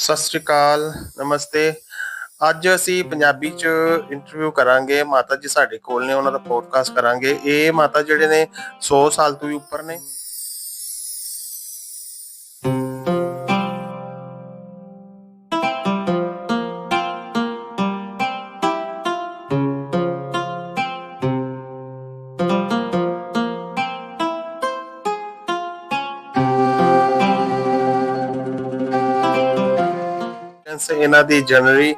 ਸਤਿ ਸ਼੍ਰੀ ਅਕਾਲ, ਨਮਸਤੇ। ਅੱਜ ਅਸੀਂ ਪੰਜਾਬੀ ਚ ਇੰਟਰਵਿਊ ਕਰਾਂਗੇ। ਮਾਤਾ ਜੀ ਸਾਡੇ ਕੋਲ ਨੇ, ਉਹਨਾਂ ਦਾ ਪੋਡਕਾਸਟ ਕਰਾਂਗੇ। ਇਹ ਮਾਤਾ ਜਿਹੜੇ ਨੇ 100 ਸਾਲ ਤੋਂ ਵੀ ਉੱਪਰ ਨੇ। ਇਹਨਾਂ ਦੀ ਜਨਰੀ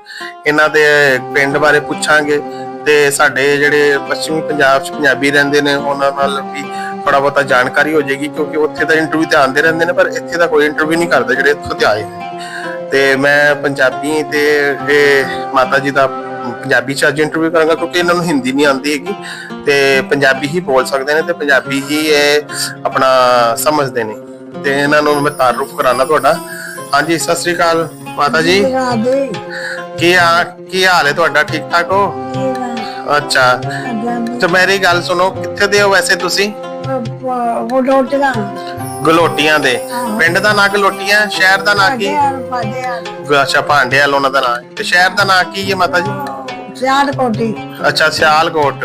ਇਹਨਾਂ ਦੇ ਪਿੰਡ ਬਾਰੇ ਪੁੱਛਾਂਗੇ ਤੇ ਸਾਡੇ ਜਿਹੜੇ ਪੱਛਮੀ ਪੰਜਾਬ ਚ ਪੰਜਾਬੀ ਰਹਿੰਦੇ ਨੇ, ਉਹਨਾਂ ਨਾਲ ਵੀ ਥੋੜਾ ਬਹੁਤਾ ਜਾਣਕਾਰੀ ਹੋ ਜਾਏਗੀ ਕਿਉਂਕਿ ਉੱਥੇ ਦਾ ਇੰਟਰਵਿਊ ਤੇ ਆਉਂਦੇ ਰਹਿੰਦੇ ਨੇ, ਪਰ ਇੱਥੇ ਦਾ ਕੋਈ ਇੰਟਰਵਿਊ ਨਹੀਂ ਕਰਦਾ ਜਿਹੜੇ ਇੱਥੋਂ ਤੇ ਆਏ ਤੇ ਮੈਂ ਪੰਜਾਬੀ ਤੇ ਇਹ ਮਾਤਾ ਜੀ ਦਾ ਪੰਜਾਬੀ ਚ ਅੱਜ ਇੰਟਰਵਿਊ ਕਰਾਂਗਾ ਕਿਉਂਕਿ ਇਹਨਾਂ ਨੂੰ ਹਿੰਦੀ ਨਹੀਂ ਆਉਂਦੀ ਹੈਗੀ ਤੇ ਪੰਜਾਬੀ ਹੀ ਬੋਲ ਸਕਦੇ ਨੇ ਤੇ ਪੰਜਾਬੀ ਹੀ ਇਹ ਆਪਣਾ ਸਮਝਦੇ ਨੇ। ਤੇ ਇਹਨਾਂ ਨੂੰ ਮੈਂ ਤਾਰਫ ਕਰਾਣਾ ਤੁਹਾਡਾ। ਹਾਂਜੀ, ਸਤਿ ਸ੍ਰੀ ਅਕਾਲ। ਮਾਤਾ ਜੀ? ਰਾਦੇ ਕੀ ਆ ਕੀ ਹਾਲ ਹੈ ਤੁਹਾਡਾ? ਠੀਕ ਠਾਕ ਹੋ? ਅੱਛਾ। ਤੇ ਮੇਰੀ ਗੱਲ ਸੁਣੋ ਕਿੱਥੇ ਦੇ ਹੋ ਵੈਸੇ ਤੁਸੀਂ? ਉਹ ਗਲੋਟੀਆਂ ਦੇ। ਪਿੰਡ ਦਾ ਨਾਂ ਗਲੋਟੀਆਂ ਸ਼ਹਿਰ ਦਾ ਨਾਂ ਕੀ? ਅੱਛਾ ਭਾਂਡੇਵਾਲ ਉਹਨਾਂ ਦਾ ਨਾਂ। ਹੈ। ਤੇ ਸ਼ਹਿਰ ਦਾ ਨਾਂ ਕੀ ਹੈ ਮਾਤਾ ਜੀ? ਸਿਆੜ ਕੋਟੀ ਅੱਛਾ ਸਿਆਲਕੋਟ।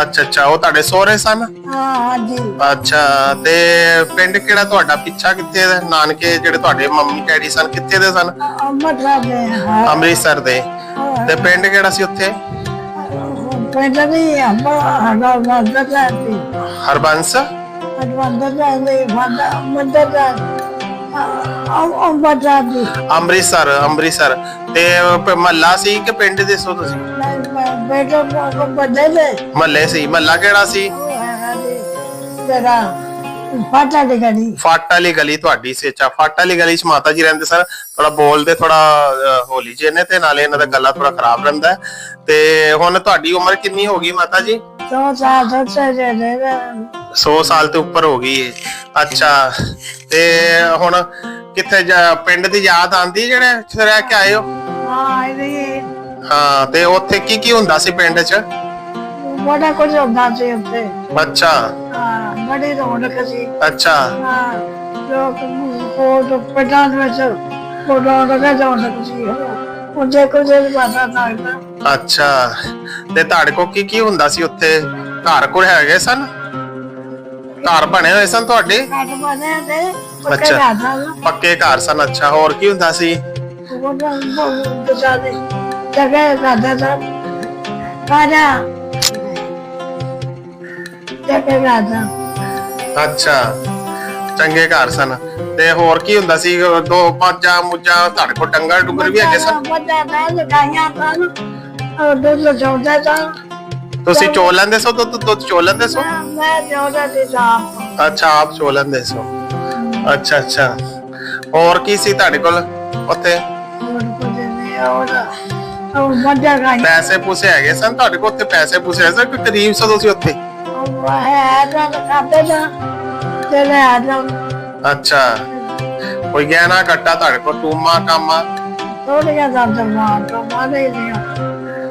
ਅੱਛਾ ਅੱਛਾ ਉਹ ਤੁਹਾਡੇ ਸਹੁਰੇ ਸਨ? ਹਾਂਜੀ। ਅੱਛਾ ਤੇ ਪਿੰਡ ਕਿਹੜਾ ਤੁਹਾਡਾ? ਪਿੱਛਾ ਕਿੱਥੇ ਦਾ? ਨਾਨਕੇ ਜਿਹੜੇ ਤੁਹਾਡੇ ਮੰਮੀ ਡੈਡੀ ਸਨ ਕਿੱਥੇ ਦੇ ਸਨ? ਹਾਂ। ਅੰਮ੍ਰਿਤਸਰ ਦੇ। ਤੇ ਪਿੰਡ ਕਿਹੜਾ ਸੀ ਉੱਥੇ? ਵੀ ਮੰਦਰ ਹਰਬੰਸ ਮੰਦਰ ਮੰਦਰ ਅੰਮ੍ਰਿਤਸਰ ਅੰਮ੍ਰਿਤਸਰ ਤੇ ਮਹੱਲਾ ਸੀ ਕਿ ਪਿੰਡ ਦੇ ਸੋ ਤੁਸੀਂ? ਬੇਟਾ ਕੋ ਬਦਲੇ ਮਹੱਲੇ ਸੀ, ਮਹੱਲਾ ਕਿਹੜਾ ਸੀ ਜਰਾ ਫਾਟਾ ਦੇ ਗੜੀ ਫਾਟ ਵਾਲੀ ਗਲੀ ਤੁਹਾਡੀ ਸੀ ਫਾਟ ਵਾਲੀ ਗਲੀ 'ਚ ਮਾਤਾ ਜੀ ਰਹਿੰਦੇ ਸਨ ਥੋੜਾ ਬੋਲਦੇ ਥੋੜਾ ਹੋਲੀ ਜਿਹੇ ਨੇ ਤੇ ਨਾਲੇ ਇਹਨਾਂ ਦਾ ਗਲਾ ਥੋੜਾ ਖਰਾਬ ਰਹਿੰਦਾ ਹੈ। ਤੇ ਹੁਣ ਤੁਹਾਡੀ ਉਮਰ ਕਿੰਨੀ ਹੋ ਗਈ ਮਾਤਾ ਜੀ ਦੋ ਸਾਲ ਤੋਂ ਚਲੇ ਨੇ 100 ਸਾਲ ਤੋਂ ਉੱਪਰ ਹੋ ਗਈ ਹੈ। ਅੱਛਾ, ਤੇ ਹੁਣ ਕਿੱਥੇ ਜਾ- ਪਿੰਡ ਦੀ ਯਾਦ ਆਂਦੀ ਜਿਹੜੇ ਇੱਥੇ ਰਹਿ ਕੇ ਆਏ ਹੋ ਹਾਂ ਤੇ ਉੱਥੇ ਕੀ ਕੀ ਹੁੰਦਾ ਸੀ ਪਿੰਡ 'ਚ? ਬੜਾ ਕੁਝ ਹੁੰਦਾ ਸੀ ਉੱਥੇ। ਅੱਛਾ। ਹਾਂ ਬੜੀ ਰੌਣਕ ਸੀ। ਅੱਛਾ। ਹਾਂ ਲੋਕ ਕੋਟ ਪਟਾਂ ਵਿੱਚ ਕੋਟਾਂ ਦਾ ਰੌਣਕ ਸੀ। ਉਹਦੇ ਕੁਝ ਪਤਾ ਲੱਗਦਾ ਅੱਛਾ। ਤੇ ਤੁਹਾਡੇ ਕੋ ਕੀ ਕੀ ਹੁੰਦਾ ਸੀ ਉੱਥੇ? ਘਰ ਕੋਲ ਹੈਗੇ ਸਨ? ਘਰ ਬਣੇ ਹੋਏ ਸਨ ਤੁਹਾਡੇ? ਘੱਟ ਬਣੇ ਤੇ ਪੱਕੇ ਅੱਛਾ। ਪੱਕੇ ਘਰ ਸਨ ਅੱਛਾ। ਹੋਰ ਕੀ ਹੁੰਦਾ ਸੀ? ਜਗ੍ਹਾ ਕਰਦਾ ਤਾਂ। ਕਾਜਾ ਜਗ੍ਹਾ ਕਰਦਾ ਅੱਛਾ। ਚੰਗੇ ਘਰ ਸਨ। ਤੇ ਹੋਰ ਕੀ ਹੁੰਦਾ ਸੀ? ਦੋ ਪੰਜਾਂ ਮੁੱਜਾਂ ਤੁਹਾਡੇ ਕੋਲ ਡੰਗਰ ਡੁੰਗਰ ਵੀ ਹੈਗੇ ਸਨ? ਤਾਂ ਦੁੱਧ ਚੌਂਦਾ ਤਾਂ। ਤੁਸੀਂ ਚੋ ਲੈਂਦੇ ਸੋ? ਦੁੱਧ ਦੁੱਧ ਚੋ ਲੈਂਦੇ ਸੋ? ਮੈਂ ਮੈਂ ਚੌਂਦਾ ਸੀ ਤਾਂ ਅੱਛਾ ਆਪ ਚੋ ਲੈਂਦੇ ਸੋ। ਅੱਛਾ ਅੱਛਾ। ਹੋਰ ਕੀ ਸੀ ਤੁਹਾਡੇ ਕੋਲ ਉੱਥੇ? ਹੋਰ ਕੁਝ ਨਹੀਂ ਉਹਦਾ ਪੈਸੇ ਪੂਸੇ ਹੈਗੇ ਸਨ ਤੁਹਾਡੇ ਕੋਲ ਉੱਥੇ ਪੈਸੇ ਪੂਸੇ ਸਨ ਕੋਈ ਕਰੀਬ ਸੋ ਤੁਸੀਂ ਉੱਥੇ? ਹੈ ਤਾਂ ਦਾ ਅੱਛਾ ਕੋਈ ਗਹਿਣਾ ਕੱਟਾ ਤੁਹਾਡੇ ਕੋਲ ਟੂਮਾ ਕਾਮਾ? ਥੋੜੀਆਂ ਦਾ ਦਮਾਨ ਤੋਂ ਮਾਰੇ ਲਿਆ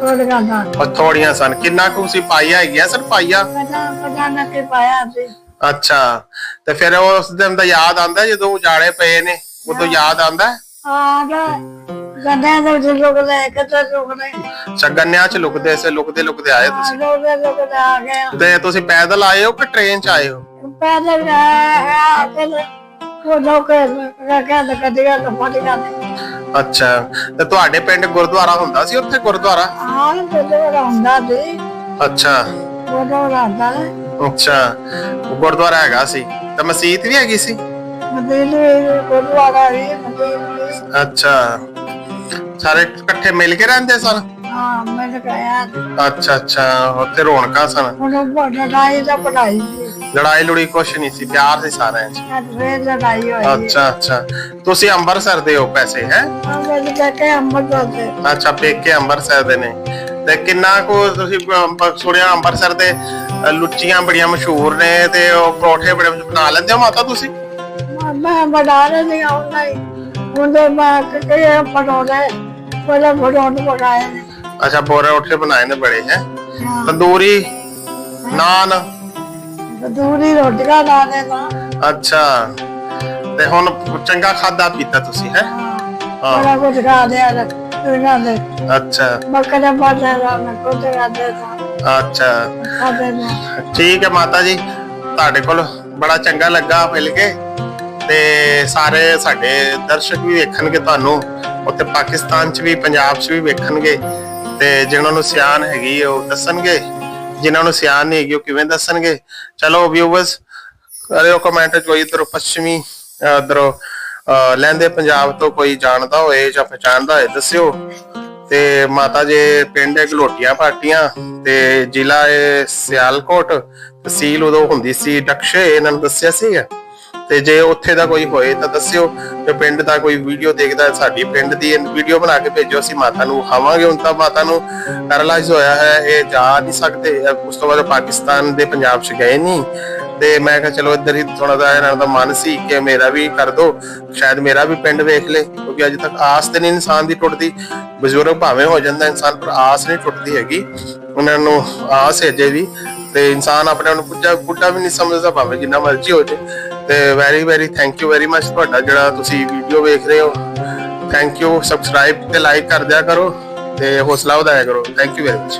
ਥੋੜੀਆਂ ਦਾ। ਉਹ ਥੋੜੀਆਂ ਸਨ ਕਿੰਨਾ ਕੁ ਸੀ ਪਾਈਆ ਹੈਗੀਆਂ ਸਰ ਪਾਈਆ ਪਤਾ ਪਤਾ ਨਾ ਕਿ ਪਾਇਆ ਸੀ। ਅੱਛਾ ਤੇ ਫਿਰ ਉਸ ਦਿਨ ਦਾ ਯਾਦ ਆਂਦਾ ਜਦੋਂ ਉਜਾੜੇ ਪਏ ਨੇ ਉਦੋਂ ਯਾਦ ਆਂਦਾ ਅੱਛਾ ਗੰਨਿਆਂ ਚ ਲੁਕਦੇ ਸੇ ਲੁਕਦੇ ਲੁਕਦੇ ਆਏ ਤੁਸੀਂ? ਤੇ ਤੁਸੀਂ ਪੈਦਲ ਆਏ ਹੋ ਕਿ ਟ੍ਰੇਨ ਚ ਆਏ ਹੋ? ਅੱਛਾ ਤੇ ਤੁਹਾਡੇ ਪਿੰਡ ਗੁਰਦੁਆਰਾ ਹੁੰਦਾ ਸੀ ਉੱਥੇ ਗੁਰਦੁਆਰਾ? ਆਹ ਤੇ ਹੁੰਦਾ ਸੀ। ਅੱਛਾ। ਉਹ ਹੁੰਦਾ ਨੇ ਅੱਛਾ ਉਹ ਗੁਰਦੁਆਰਾ ਹੈਗਾ ਸੀ। ਤੇ ਮਸਜਿਦ ਵੀ ਹੈਗੀ ਸੀ? ਮਦੀਨੇ ਗੁਰਦੁਆਰਾ ਵੀ ਮਦੀਨੇ ਅੱਛਾ। ਸਾਰੇ ਇਕੱਠੇ ਮਿਲ ਕੇ ਰਹਿੰਦੇ ਸਨ? ਹਾਂ ਮੈਂ ਕਿਹਾ ਅੱਛਾ ਅੱਛਾ। ਉੱਥੇ ਰੌਣਕਾਂ ਸਨ। ਹੁਣ ਉਹ ਲੜਾਈ ਦਾ ਪੜਾਈ ਲੜਾਈ ਲੜੀ ਕੁਛ ਨਹੀਂ ਸੀ ਪਿਆਰ ਸੀ ਸਾਰਿਆਂ 'ਚ। ਅੱਜ ਫੇਰ ਲੜਾਈ ਹੋਈ ਅੱਛਾ ਅੱਛਾ। ਤੁਸੀਂ ਅੰਮ੍ਰਿਤਸਰ ਦੇ ਹੋ ਪੈਸੇ ਹੈ? ਹਾਂ ਮੈਂ ਕਹਿੰਦਾ ਅੰਮ੍ਰਿਤ ਦੋਦੇ ਅੱਛਾ ਪੇਕੇ ਅੰਮ੍ਰਿਤਸਰ ਦੇ ਨੇ। ਤੇ ਕਿੰਨਾ ਕੁ ਤੁਸੀਂ ਅਮ, ਸੁਣਿਆ ਅੰਮ੍ਰਿਤਸਰ ਦੇ ਅ, ਲੁੱਚੀਆਂ ਬੜੀਆਂ ਮਸ਼ਹੂਰ ਨੇ ਤੇ ਉਹ ਪਰੌਠੇ ਬੜੇ ਬਣਾ ਲੈਂਦੇ ਹੋ ਮਾਤਾ ਤੁਸੀਂ? ਮੈਂ ਬਣਾ ਰਹੀ ਹਾਂ ਨਹੀਂ ਉਹਦੇ ਮੈਂ ਕਿਹਾ ਪੜੋਲੇ ਪਹਿਲਾਂ ਪੜੋਲੇ ਪਕਾਏ ਨੇ ਅੱਛਾ ਬੋਰੇ ਉੱਠੇ ਬਣਾਏ ਨੇ ਬੜੇ ਹੈ? ਹਾਂ। ਤੰਦੂਰੀ ਨਾਨ? ਦੂਰੀ ਰੋਟੀਆਂ ਲਾ ਦੇਣਾ ਅੱਛਾ ਤੇ ਹੁਣ ਚੰਗਾ ਖਾਦਾ ਪੀਤਾ ਤੁਸੀਂ ਹੈ? ਹਾਂ। ਬੜਾ ਕੁਝ ਖਾ ਲਿਆ ਇਹਨਾਂ ਦੇ ਅੱਛਾ। ਬਾਜ਼ਾਰ ਦਾ ਮੈਂ ਕੁਝ ਖਾਦੇ ਤਾਂ ਅੱਛਾ। ਖਾਦੇ ਨੇ। ਠੀਕ ਹੈ ਮਾਤਾ ਜੀ ਤੁਹਾਡੇ ਕੋਲ ਬੜਾ ਚੰਗਾ ਲੱਗਾ ਮਿਲ ਕੇ। ਤੇ ਸਾਰੇ ਸਾਡੇ ਦਰਸ਼ਕ ਵੀ ਵੇਖਣਗੇ ਤੁਹਾਨੂੰ। ਉੱਥੇ ਪਾਕਿਸਤਾਨ 'ਚ ਵੀ, ਪੰਜਾਬ 'ਚ ਵੀ ਵੇਖਣਗੇ। ਤੇ ਜਿਨ੍ਹਾਂ ਨੂੰ ਸਿਆਣ ਹੈਗੀ ਉਹ ਦੱਸਣਗੇ। ਜਿਨ੍ਹਾਂ ਨੂੰ ਸਿਆਣ ਨਹੀਂ ਹੈਗੀ, ਉਹ ਕਿਵੇਂ ਦੱਸਣਗੇ? ਚਲੋ ਵਿਊਵਰਸ ਕਰਿਓ ਕਮੈਂਟ ਕੋਈ ਇਧਰੋਂ ਪੱਛਮੀ ਇਧਰੋਂ ਲਹਿੰਦੇ ਪੰਜਾਬ ਤੋਂ ਕੋਈ ਜਾਣਦਾ ਹੋਏ ਜਾਂ ਪਛਾਣਦਾ ਹੋਏ, ਦੱਸਿਓ। ਤੇ ਮਾਤਾ ਜੇ, ਪਿੰਡ ਹੈ ਗਲੋਟੀਆਂ ਪਾਟੀਆਂ ਤੇ ਜ਼ਿਲ੍ਹਾ ਹੈ ਸਿਆਲਕੋਟ। ਤਹਿਸੀਲ ਉਦੋਂ ਹੁੰਦੀ ਸੀ, ਡਕਸ਼ੇ, ਇਹਨਾਂ ਨੂੰ ਦੱਸਿਆ ਸੀਗਾ ਤੇ ਜੇ ਉੱਥੇ ਦਾ ਕੋਈ ਹੋਏ ਤਾਂ ਦੱਸਿਓ ਜੇ ਪਿੰਡ ਦਾ ਕੋਈ ਵੀਡੀਓ ਦੇਖਦਾ ਸਾਡੀ ਪਿੰਡ ਦੀ ਵੀਡੀਓ ਬਣਾ ਕੇ ਭੇਜੋ, ਅਸੀਂ ਮਾਤਾ ਨੂੰ ਖਾਵਾਂਗੇ ਹੁਣ ਤਾਂ ਮਾਤਾ ਨੂੰ ਪੈਰਾਲਾਈਜ਼ ਹੋਇਆ ਹੈ, ਇਹ ਜਾ ਨਹੀਂ ਸਕਦੇ। ਉਸ ਤੋਂ ਬਾਅਦ ਪਾਕਿਸਤਾਨ ਦੇ ਪੰਜਾਬ 'ਚ ਗਏ ਨਹੀਂ। ਤੇ ਮੈਂ ਕਿਹਾ, ਚਲੋ ਇੱਧਰ ਹੀ ਥੋੜਾ ਜਿਹਾ ਇਹਨਾਂ ਦਾ ਮਨ ਸੀ ਕਿ ਮੇਰਾ ਵੀ ਕਰ ਦੋ, ਸ਼ਾਇਦ ਮੇਰਾ ਵੀ ਪਿੰਡ ਵੇਖ ਲੇ, ਕਿਉਂਕਿ ਅਜੇ ਤੱਕ ਆਸ ਤੇ ਨਹੀਂ ਇਨਸਾਨ ਦੀ ਟੁੱਟਦੀ। ਬਜ਼ੁਰਗ ਭਾਵੇਂ ਹੋ ਜਾਂਦਾ ਇਨਸਾਨ, ਪਰ ਆਸ ਨਹੀਂ ਟੁੱਟਦੀ ਹੈਗੀ। ਉਹਨਾਂ ਨੂੰ ਆਸ ਹੈ ਜੇ ਵੀ, ਤੇ ਇਨਸਾਨ ਆਪਣੇ ਆਪ ਨੂੰ ਬੁੱਢਾ ਬੁੱਢਾ ਵੀ ਨਹੀਂ ਸਮਝਦਾ, ਭਾਵੇਂ ਜਿੰਨਾ ਮਰਜ਼ੀ ਹੋ ਜੇ ਤੇ very very thank you very much ਤੁਹਾਡਾ ਜਿਹੜਾ ਤੁਸੀਂ ਵੀਡੀਓ ਵੇਖ ਰਹੇ ਹੋ। ਥੈਂਕ ਯੂ ਸਬਸਕ੍ਰਾਈਬ ਤੇ ਲਾਈਕ ਕਰ ਦਿਆ ਕਰੋ ਤੇ ਹੌਸਲਾ ਵਧਾਇਆ ਕਰੋ। Thank you very much